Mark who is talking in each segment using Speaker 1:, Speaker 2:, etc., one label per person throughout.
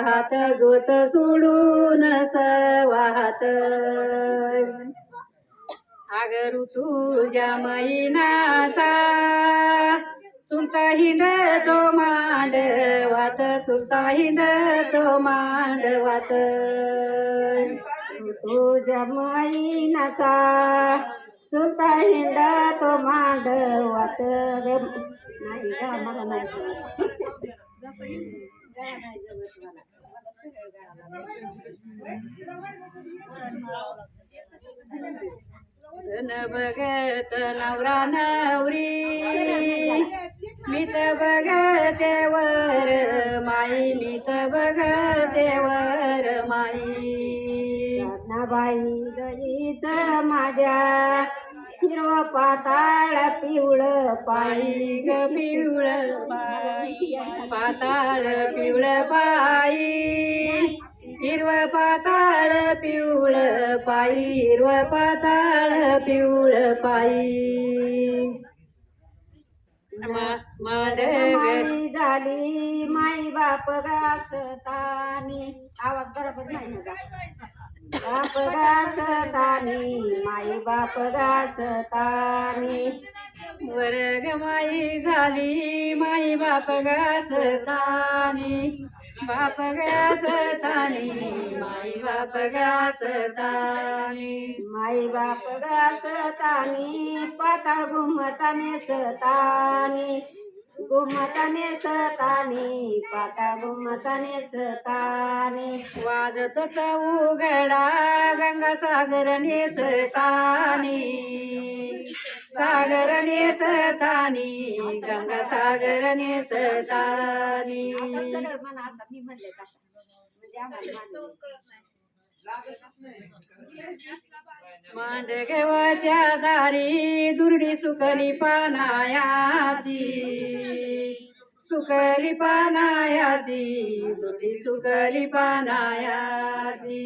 Speaker 1: वाहत गोत सोडून सवाहत. आग तुझ्या महिनाचा चुलता हिंड तो मांडवात चुलता हिंड तो मांडवात तुझ्या महिनाचा चुलता हिंड तो मांडवात नाही मला नाही गाणं नाही जमत बघत नवरा नवरी मी तर बघते वर माई मी तर बघते वर माई. बाई गईच माझ्या हिरव पाताळ पिवळ पायी ग पिवळ पायी पाताळ पिवळ पायी. हिरव पाताळ पिवळ पायी हिरव पाताळ पिवळ पायी. माई झाली माई बाप घासतानी. आवाज बरोबर नाही. बाप घासतानी माई बाप घासतानी. वर्ग माई झाली माई बाप घासतानी. बाप घासतानी माई बाप घासतानी. माई बाप घासतानी पाताळ घुमताने सतानी. घुमताने सताने पाताळ घुमताने सतानी. वाजत उघडा गंगा सागर नेसतानी सागर नेसतानी गंगा मांड नेसतानी दारी दुर्डी सुकली पानायाची. सुकली पानायाची दुर्डी सुकली पानायाची.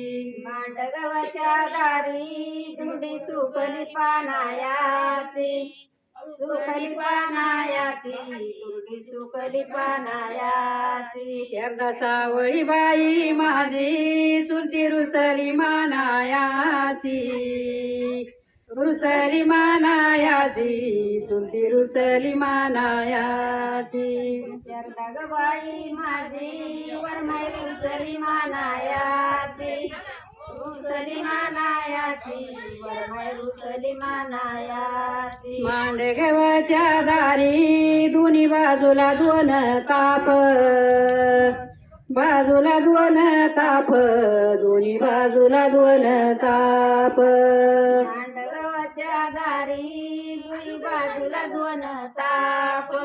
Speaker 1: मांडगवाच्या दारी दुर्डी सुकली पानायाची. सुकली पानायाची दुर्डी सुकली पानायाची शारदा सावळी बाई माझी चुलती रुसली मानायाची रुसली मानायाची चुलती रुसली मानायाची शारदा ग बाई माझी वरमाई रुसली मानायाची मांडगेवाच्या दारी दोन्ही बाजूला दोन ताप. बाजूला दोन ताप दोन्ही बाजूला दोन ताप. मांडगवाच्या दारी दुई बाजूला दोन ताप.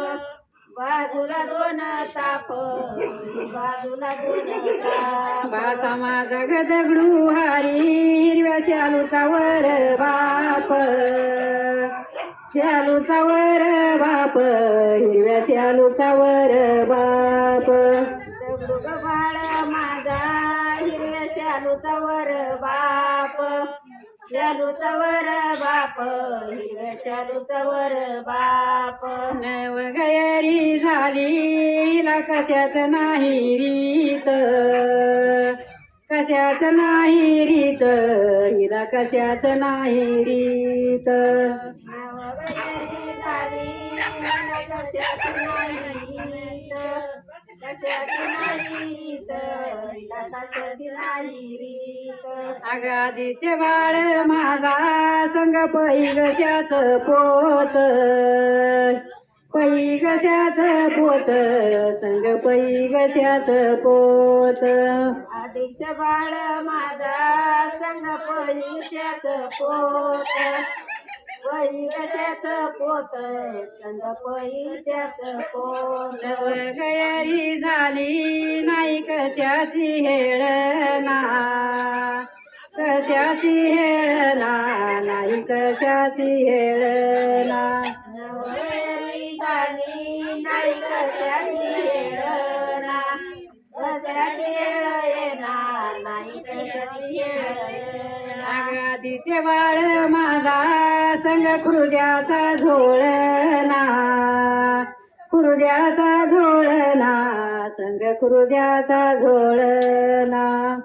Speaker 1: बाजूला दोन ताप बाजूला दोन ताप. बासा माझा गदगडू हारी हिरव्या शालूचा वर बाप. शालूचा वर बाप हिरव्या शालूचा वर बाप. दगडू गबाळ माझा हिरव्या शालूचा वर बाप. शालूचा वर बाप हिरव्या शालूचा वर बाप झाली कशाच नाही रीत. कशाच नाही रीत हिला कशाच नाही रीत. नव गयरी झाली हिला कशाच नाही रीत. कशाची नाही रीत हिला कशाची नाही रीत आगादित्य बाळ माझा संग पैगशाच पोत. पैगशाच पोत संग पैगशाच पोत. अध्यक्ष बाळ माझा संग पैशाच पोत. पैशाच पोत संग पैशाच पोत गयारी झाली नाही कशाची हेळना कशाची हेळना नाही कशाची हेळना नवरी झाली नाही कशाची कशाची हेळना नाही कशाची हेळना बाळ माझा संग खुर्द्याचा झोळना खुर्द्याचा झोळना संग खुर्द्याचा झोळना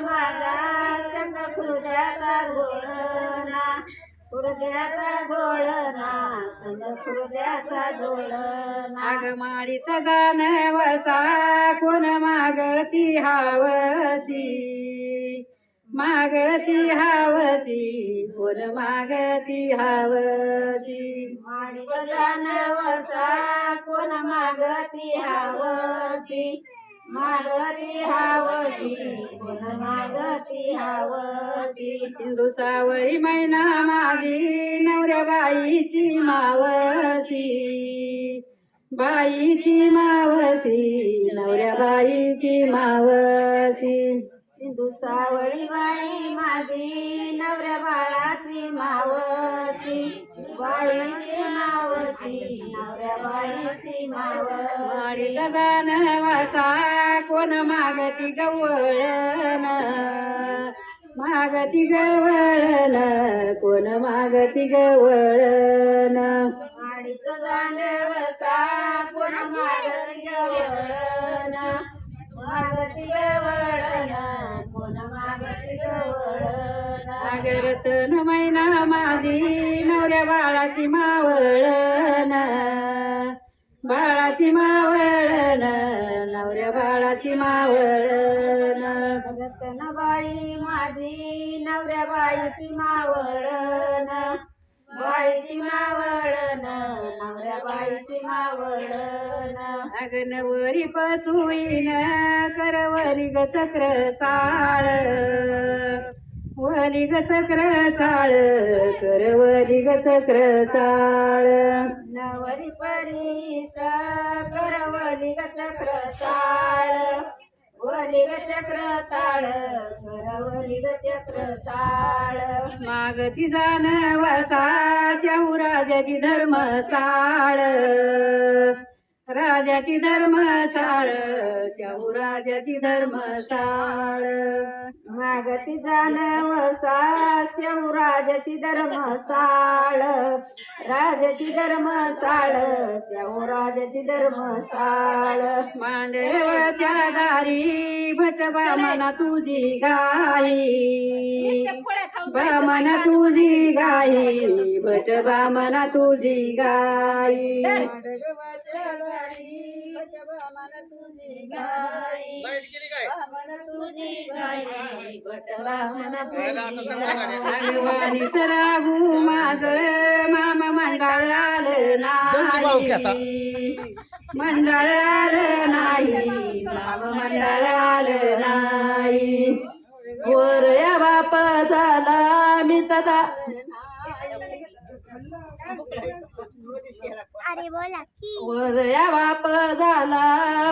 Speaker 2: माझा संग खुर्द्याचा घोळना खुर्द्याचा घोळना संग खुर्द्याचा घोळना
Speaker 1: आगमाडीचं गाणं वसा कोण मागती हावसी? मागती हावसी कोण मागती हावसी?
Speaker 2: माडीचं गाणं वसा कोण मागती हावसी? मागती हावसी कोण मागती
Speaker 1: सिंधू सावळी मैना माझी नवऱ्या बाईची मावसी बाईची मावसी नवऱ्या बाईची मावसी
Speaker 2: सिंधू सावळी बाई माझी नवऱ्या बाळाची मावशी. बाळीची मावशी नवऱ्या बाळीची मावशी.
Speaker 1: जाण वासा कोण मागती गवळण? मागती गवळण कोण मागती गवळण?
Speaker 2: माडीचं जाणं वसा कोण मागती गवळण? मागती गवळण कोण मागती गवळण
Speaker 1: नागरतन मैना माझी नवऱ्या बाळाची मावळण. बाळाची मावळण नवऱ्या बाळाची मावळण.
Speaker 2: रतनबाई माझी नवऱ्या बाईची मावळण. बाईची मावळण नवऱ्या बाईची मावळण.
Speaker 1: अगनवरी पसुईन करवली ग चक्र चाळ. वली ग चक्र चाळ करवली ग चक्र चाळ.
Speaker 2: नवरी परीस करवली ग चक्र चाळ. वली ग चक्र चाळ करवली ग चक्र चाळ.
Speaker 1: मागती जाण वसा शाहूराजाची धर्मसाळ राजाची धर्मसाळ शाहूराजाची धर्मसाळ
Speaker 2: मागती जाण वसा शिवराजाची धर्मसाळ राजाची धर्मसाळ शिवराजाची धर्मसाळ
Speaker 1: मांडवच्या दारी भटबा मना तुझी गाई. बामना तुझी गाई भटबा मना तुझी गाई.
Speaker 2: तुझी गाई तुझी गाई बटवामना तुझी गाई.
Speaker 1: भगवानीच रागू माझ मामा मंडळ आलं नाही मंडळ आलं नाही. मामा मंडळ आलं नाही. वर या बाप झाला मी तदा
Speaker 3: अरे बोला की
Speaker 1: वर या बाप झाला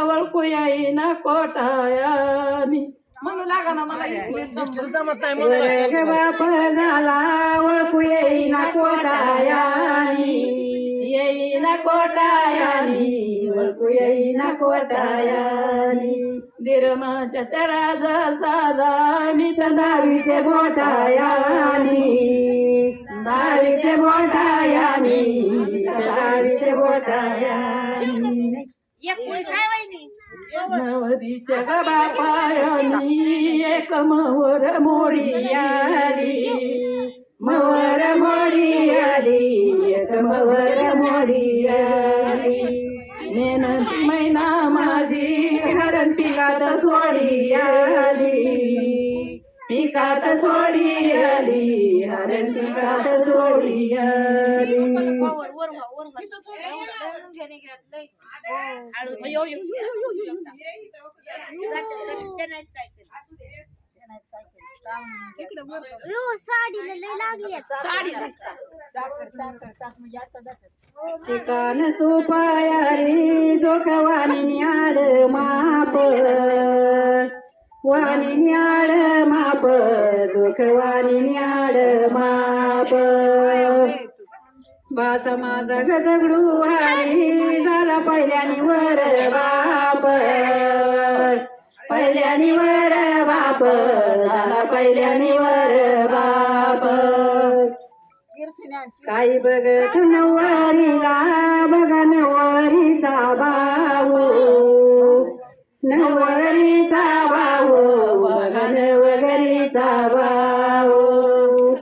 Speaker 1: ओळखू येईना कोटायानी म्हणू लागा ना मला वर बाप झाला ओळखू येईना कोटायानी येईना कोटायानी ओळखू येईना कोटायानी दिरमाच्या चराजा साजा मी तर दावीचे दावीचे बोटायानी दावीचे मोठायानी नवरीच्या गबा एक मवर मोडी आली. मवर मोडी आली एक मवर मोडी आली. मेहनती मैना माझी हरण पिकात सोडी आली. पिकात सोडी आली हरण पिकात सोडी आली.
Speaker 3: यो साडीला लय
Speaker 1: ठिकाण माप. वाणी न्याळ माप वाणी नियाड माप. बासा माझा गदगडू हारी झाला पहिल्यानी वर बाप. पहिल्यानी वर बाप झाला पहिल्यानी वर बाप.
Speaker 4: काही बघत नवरीला बघा नवरीचा भाऊ नवरीचा भाऊ नवरीचा भाऊ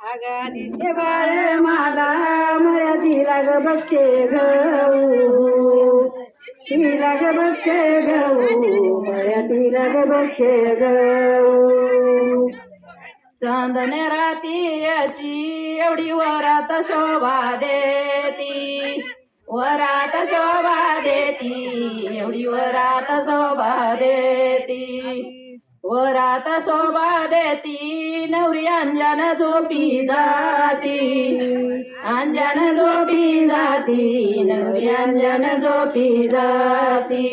Speaker 4: आगादीचे बाळ मला मराठीला ग बक्षे गऊ तिला ग बक्षे गऊ मराठीला ग बक्षे गऊ चांदणे राती याची एवढी वरात शोभा देती. वरात शोभा देती एवढी वरात शोभा देती. वरात शोभा देती नवरी अंजन झोपी जाती. अंजन झोपी जाती नवरी अंजन झोपी जाती.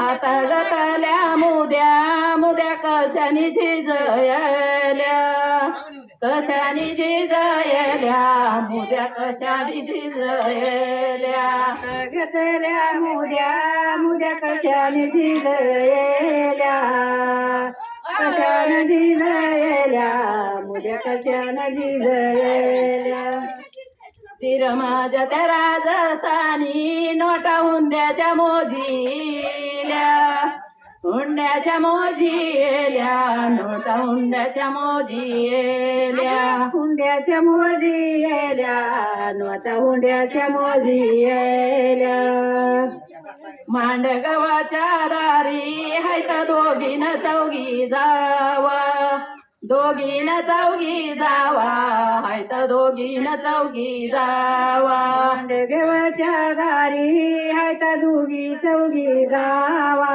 Speaker 4: आता गतल्या मुद्या मुद्या कशानी झिजयल्या कशाने झिजयल्या मुद्या कशाने झिजयल्या गतल्या मुद्या मुद्या कशाने झिजयल्या कशाने झिजयल्या मुद्या कशाने झिजयल्या तिर माझ्या त्या राजसानी नोटा हुंड्याच्या मोजील्या. हुंड्याच्या मोजील्या नोटा हुंड्याच्या मोजील्या हुंड्याच्या मोजील्या नोटा हुंड्याच्या मोजील्या मांडगवाच्या दारी हायत दोघीन चौघी जावा. दोघीन चौघी जावा हायत दोघीन चौघी जावा. मांडगवाच्या दारी हायत दोघी चौघी जावा.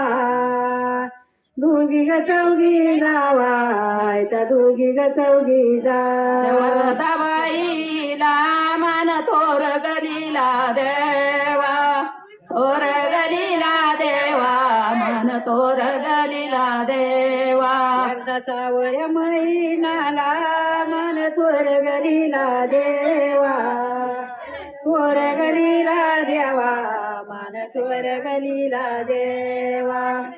Speaker 4: दोघी ग चौघी जावा हायत दोघी ग चौघी जावा. बाईला मान थोर गलीला देवा. ओरगलीला गलीला देवा मन थोर गलीला देवा सावळ्या महिनाला मन थोर गलीला देवा. थोर गलीला देवा मन थोर गलीला देवा.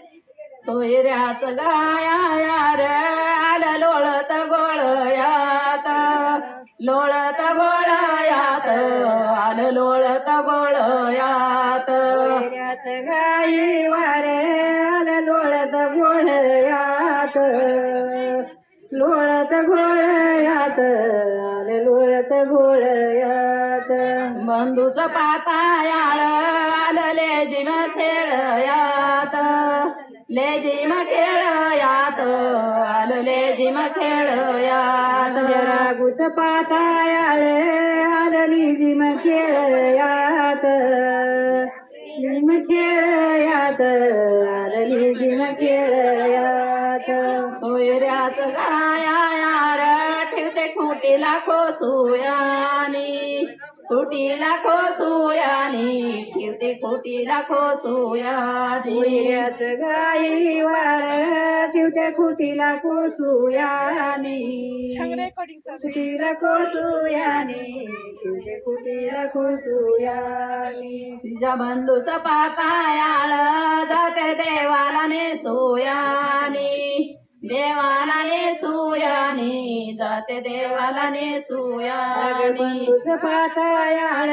Speaker 4: सोयऱ्याच गाया यार आलं लोळत गोळयात. लोळत गोळयात आलं लोळ सोयऱ्याच गाई वार आलं लोळत घोळयात लोळत घोळयात आलं लोळत घोळयात बंधूच पातायाळ आलं जिम खेळयात लेजिम खेळयात आलं जिम खेळयात रागूच पातायाळ आलं लेजिम खेळयात खेळयात आलं लेजिम खेळयात सोयऱ्याच गाया ठेवते खोटी लाखो सुयानी खोटी लाखो सुयानी ठेवते खोटी लाखो सुयानी. सोयऱ्याच गाई वार ठेवते खोटी लाखो सुयानी. खोटी लाखो सुयानी ठेवते खोटी लाखो सुयानी. तिच्या बंधूच पातायाळ जाते देवाला ने सोयानी. देवाला ने सुयानी जाते देवाला ने सुयानी. पातायाळ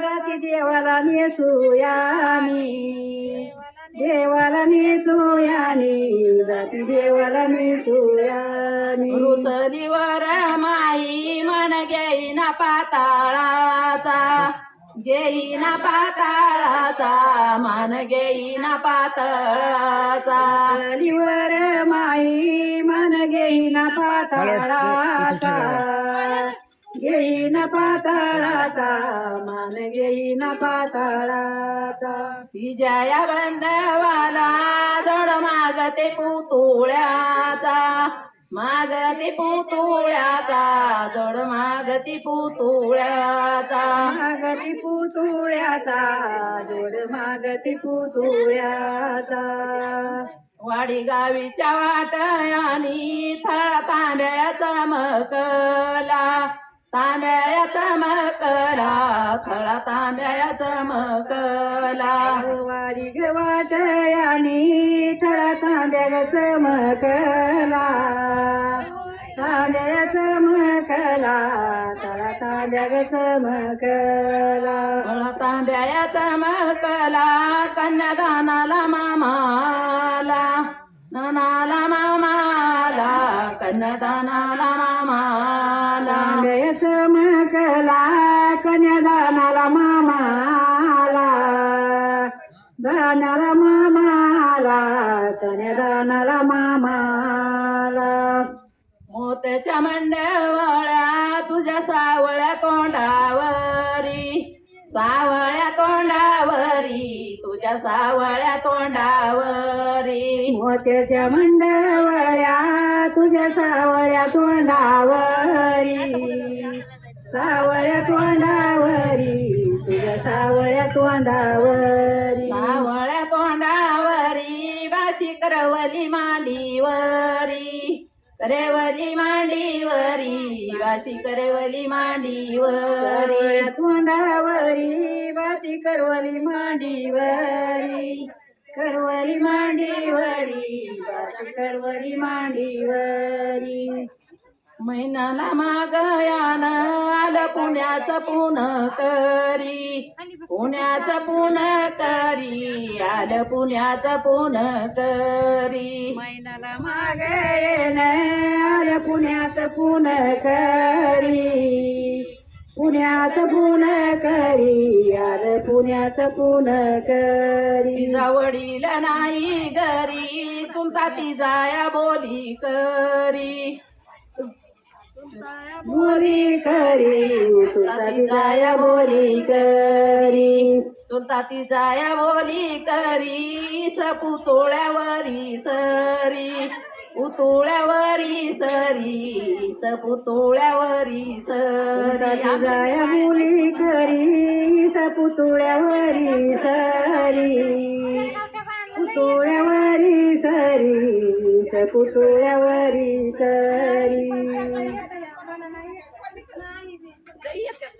Speaker 4: जाते देवाला ने सुयानी देवाला ने सुयानी. जाती देवाला ने सुयानी. रुसलीवर माई मन घेईना पाताळाचा. घेईना पाताळाचा मान घेईना पाताळाचा. लिवर माई मन घेईना पाताळाचा. घेईना पाताळाचा मान घेईना पाताळाचा. तिच्या या बंधवाला जड मागते पुतुळ्याचा. मागती पुतुळ्याचा जड मागती पुतुळ्याचा. मागती पुतुळ्याचा जोड मागती पुतुळ्याचा. वाडी गावीच्या वाटयानी थळा तांब्या चमकला तांब्या चमकला थळा तांब्या चमकला वाडी ग वाटयानी थळा तांब्या चमकला तांब्या चमकला थळा
Speaker 1: तांब्या ग चमकला
Speaker 4: मुळा तांब्या चमकला कन्यादानाला मामाला. नानाला मामाला कन्यादानाला मामाला.
Speaker 1: कन्यादानाला मामाला.
Speaker 4: मोत्याच्या मंडवळ्या तुझ्या सावळ्या तोंडावरी. सावळ्या तोंडावरी तुझ्या सावळ्या तोंडावरी.
Speaker 1: मोत्याच्या मंडवळ्या तुझ्या सावळ्या तोंडावरी. सावळ्या तोंडावरी तुझ्या सावळ्या तोंडावरी.
Speaker 4: करवली मांडीवरी रेवली मांडीवरी बाशी करवली मांडीवरी.
Speaker 1: सावळ्या तोंडावरी वाशी करवली मांडीवरी करवली मांडीवरी वाशी करवली मांडीवरी.
Speaker 4: महिनाला मागयान आलं पुण्याचं पुन करी पुण्याचं पुन करी आलं पुण्याचं पुन करी
Speaker 1: मैनाला माग आलं पुण्याचं पुन करी पुण्याचं पुन करी आलं पुण्याचं पुन करी
Speaker 4: वडील नाही घरी तुमचा ती जाया बोली करी.
Speaker 1: बोली करी तुझा जाया बोली करी.
Speaker 4: तुमचा ती जाया बोली करी सपुतोळ्यावरी सरी. उतोळ्यावरी सरी सपुतोळ्यावरी सरी.
Speaker 1: जाया बोली करी सपुतोळ्यावरी सरी. पुतोळ्यावरी सरी सपुतोळ्यावरी सरी.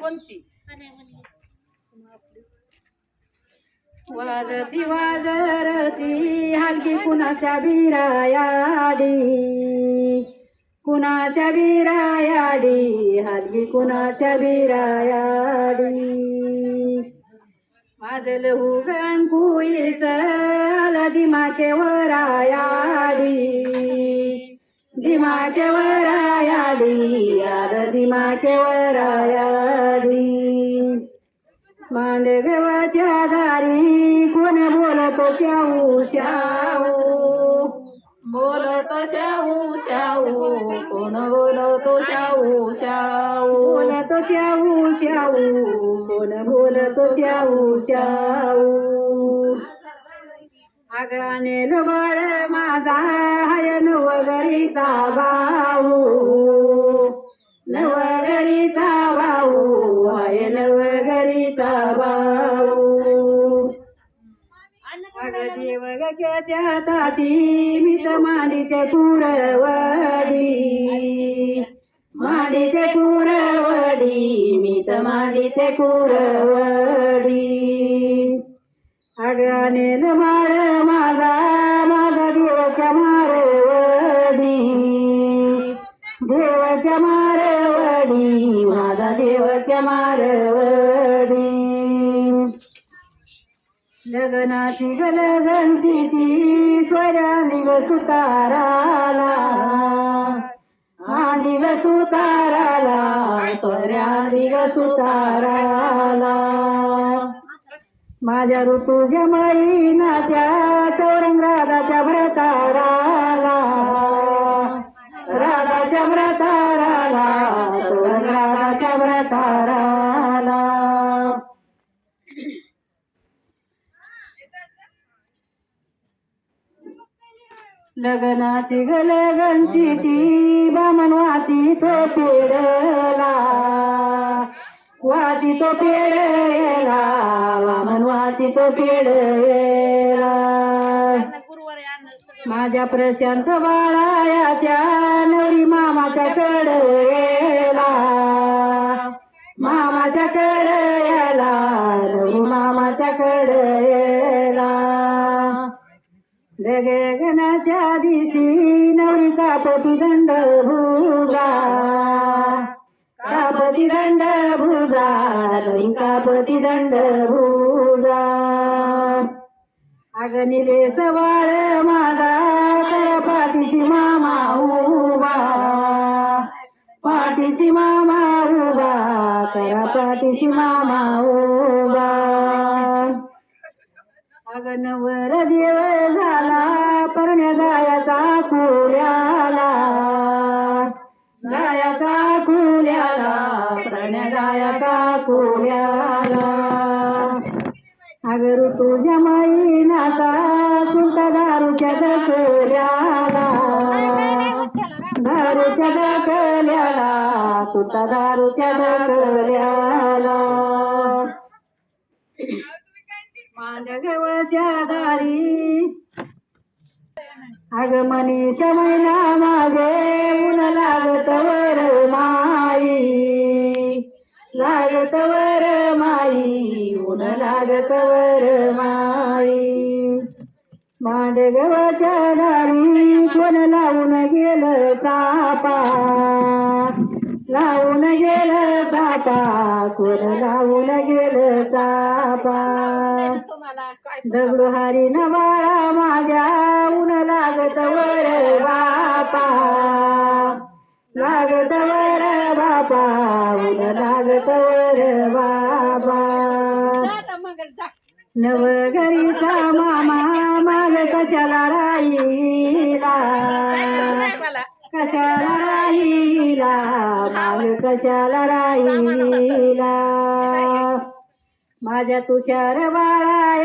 Speaker 4: कोणची?
Speaker 1: वाजती वाजरती हलकी कुणाच्या बिरायाडी. कुणाच्या बिरायाडी? हलकी कुणाच्या बिरायाडी? वाजल हुगण कुईस आला दिमाके वरायाडी. दिमाके वरायाडी धीमा दिमाके वरायाडी मांडगवाच्या दारी कोण बोलतो शाहू शाऊ
Speaker 4: बोलतो शाहू शाहू. कोण बोलतो शाहू शाऊ
Speaker 1: बोलतो शाहू शाऊ कोण बोलतो शाहू शाऊ आगाने बाळ माझा हाय नवगरीचा भाऊ. नवगरीचा भाऊ हाय नवगरीचा भाऊ. देव देवगक्याच्या ताटी मी मांडीचे कुरवडी मांडीचे कुरवडी मी मांडीचे कुरवडी अगाने माळ माझा माझा देवच्या मारवडी देवच्या मारवडी माझा देवच्या मारवडी लग्नाची गलगंची ती स्वरानी ग सुताराला. आणि ग सुताराला स्वरानी ग सुताराला. माझ्या ऋतू जमाई नात्या चौरंग राधाच्या भ्रताराला राधाच्या भ्रताराला चौरंग राधाच्या भ्रताराला लग्नाची गलगनची ती बामनवाची तो पेडला. वाती तो पेडला वामन वाती तो पेडला माझ्या प्रशांत बाळायाच्या नवरी मामाच्या कडेला मामाच्या कडेला नवरी मामाच्या कडेला गगनाच्या दिशी नवरी कापती दंड भुजा कापती దండ भुजा नवरी कापती दंड अगनिले सवाळ माझा तर पाठीशी मामा उभा. पाठीशी मामा उभा करा पाठीशी मामा उभा. अगनवर देव झाला परण्या गायाचा कुऱ्याला. गायाचा परण्या गायाचा अगर तुझ्या नाता तुमचा दारूच्या दकल्याला दारूच्या दकल्याला तुझा दारूच्या दकल्याला मांडगवच्या दारी. अग मनीषा महिना मागे ऊन लागत वर माई. लागत वर माई ऊन लागतवर माई. मांडगवाच्या दारी कोण लावून गेलं चापा? लावून गेलं चापा कोण लावून गेलं चापा? दगडुहारी नवाळा माझ्या ऊन लागतवर बापा. लागत वर बापा ऊन लागत वर बापा नवघरीचा मामा माग कशाला राहिला? कशाला राहिला? माग कशाला राहिला? माझ्या तुषार बाळायानं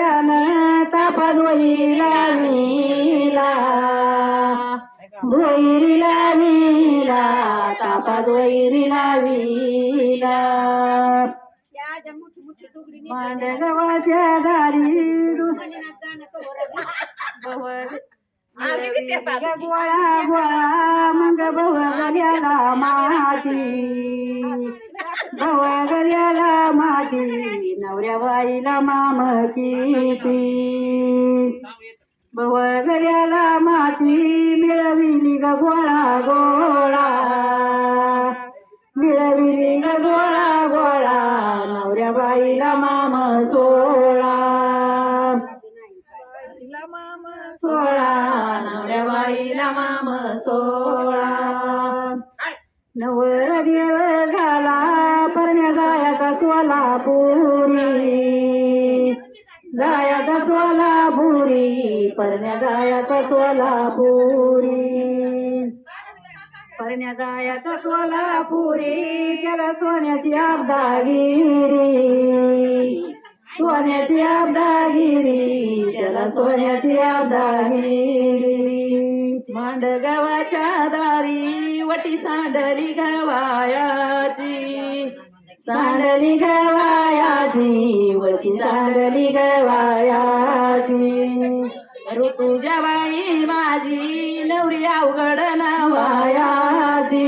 Speaker 1: गोळा गोळा मग भवगल्याला माती भवगल्याला माती नवऱ्या बाईला माम किती भवगल्याला माती मिळविली ग गोळा गोळा. मिळविली ग गोळा गोळा नवऱ्या बाईला माम सोळा बाईला माम सोळा. नवर देव झाला परण्या जायाचा सोलापुरी जायाचा सोलापुरी परण्या जायाचा सोलापुरी परण्या जायाचा सोलापुरी त्याला सोन्याची आबदागिरी सोन्याची आबदागिरी त्याला सोन्याची आबदागिरी मांडगावाच्या दारी वटी सांडली गवायाची. सांडली गवायाची वटी सांडली गवायाची. ऋतुजा बाई माझी नवरी अवघड नावायाची.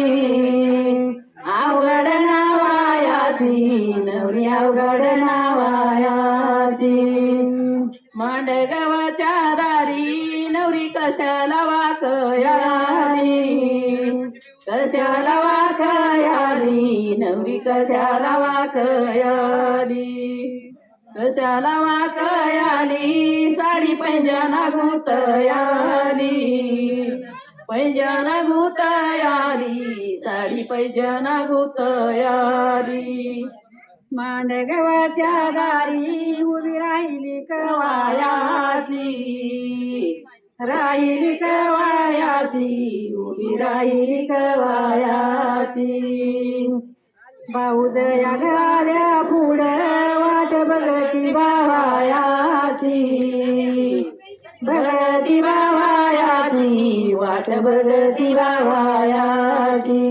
Speaker 1: अवघड नावायाची नवरी अवघड नावायाची. मांडगावाच्या दारी नवरी कशाला नवरी कशाला वाकयाली? कशाला वाकयाली? साडी पैंजाना गुतयाली. पैंजाना गुतयाली साडी पैंजाना गुतयाली. मांडगवाच्या दारी उभी राहिली कवायाची. राहिली कवायाची उभी राहिली कवायाची. बाहुदया घाल्या पुढं वाट बघती बावायाची बघती बावायाची बघती बावायाची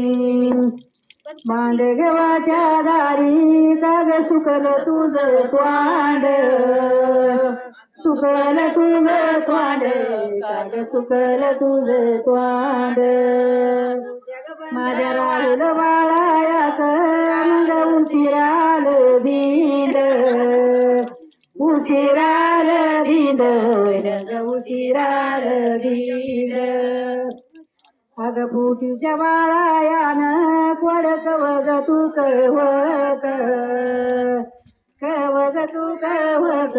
Speaker 1: मांडगवाच्या दारी काग सुकल तुझ त्वांड सुकल तुझ त्वांड काग सुकल तुझ त्वांड माझ्या राहील बाळायाच अंग उशिराल दिंड. उशिराल दिंड रंग उशिराल दिंड. अग पोटीच्या बाळायान कोड कवग तू कवक कवग तू कवक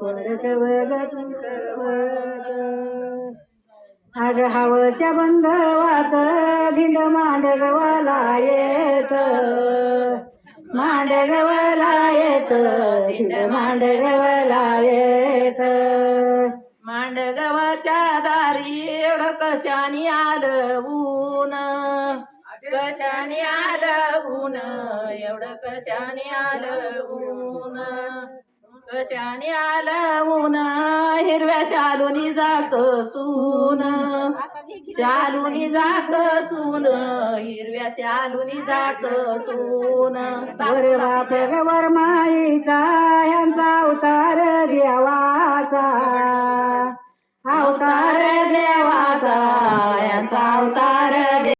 Speaker 1: कोड कवग तू कवक अग हवच्या बंधवात धिंड मांडगवाला येत. मांडगवाला येत धिंड मांडगवाला येत. मांडगवाच्या दारी एवढं कशानी आलं ऊन कशाने आलं ऊन एवढं कशाने आलं ऊन कशाने आलं ऊन? हिरव्या शालूनी जात सून. शालूनी जात सून हिरव्या शालूनी जात सून. वर बाप वर माईचा यांचा अवतार देवाचा. अवतार देवाचा यांचा अवतार